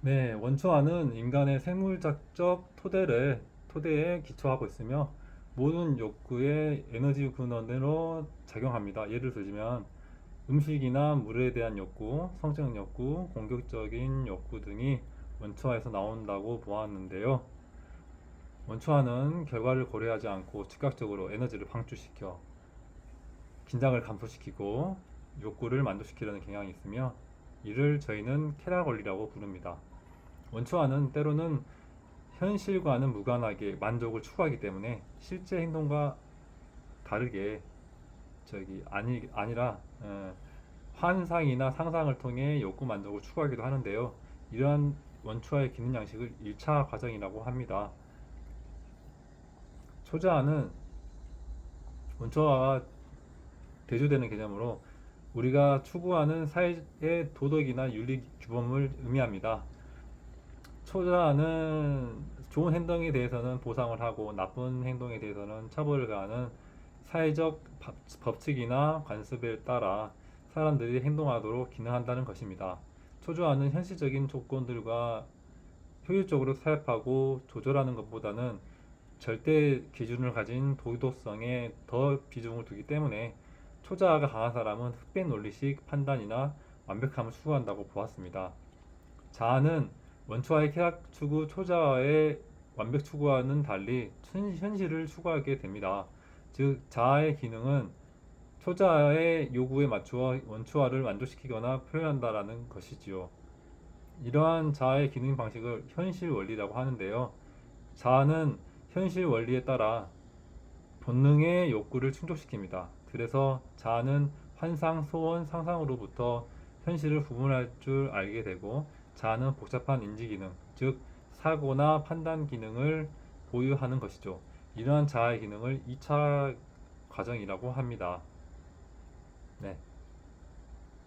네, 원초화는 인간의 생물학적 토대를 토대에 기초하고 있으며 모든 욕구의 에너지 근원으로 작용합니다. 예를 들자면 음식이나 물에 대한 욕구, 성적 욕구, 공격적인 욕구 등이 원초화에서 나온다고 보았는데요. 원초화는 결과를 고려하지 않고 즉각적으로 에너지를 방출시켜 긴장을 감소시키고 욕구를 만족시키려는 경향이 있으며 이를 저희는 쾌락 원리라고 부릅니다. 원초화는 때로는 현실과는 무관하게 만족을 추구하기 때문에 실제 행동과 다르게 저기 아니 아니라 어, 환상이나 상상을 통해 욕구 만족을 추구하기도 하는데요. 이러한 원초화의 기능 양식을 1차 과정이라고 합니다. 초자화는 원초화가 대조되는 개념으로 우리가 추구하는 사회의 도덕이나 윤리 규범을 의미합니다. 초자는 좋은 행동에 대해서는 보상을 하고 나쁜 행동에 대해서는 처벌을 가하는 사회적 법- 법칙이나 관습에 따라 사람들이 행동하도록 기능한다는 것입니다. 초조화는 현실적인 조건들과 효율적으로 타협하고 조절하는 것보다는 절대 기준을 가진 도덕성에 더 비중을 두기 때문에 초자아가 강한 사람은 흑백 논리식 판단이나 완벽함을 추구한다고 보았습니다. 자아는 원초와의 쾌락 추구, 초자아의 완벽 추구와는 달리 현- 현실을 추구하게 됩니다. 즉 자아의 기능은 초자아의 요구에 맞추어 원초화를 만족시키거나 표현한다라는 것이지요. 이러한 자아의 기능 방식을 현실 원리라고 하는데요. 자아는 현실 원리에 따라 본능의 욕구를 충족시킵니다. 그래서 자아는 환상, 소원, 상상으로부터 현실을 구분할 줄 알게 되고 자아는 복잡한 인지 기능, 즉 사고나 판단 기능을 보유하는 것이죠. 이러한 자아의 기능을 2차 과정이라고 합니다. 네.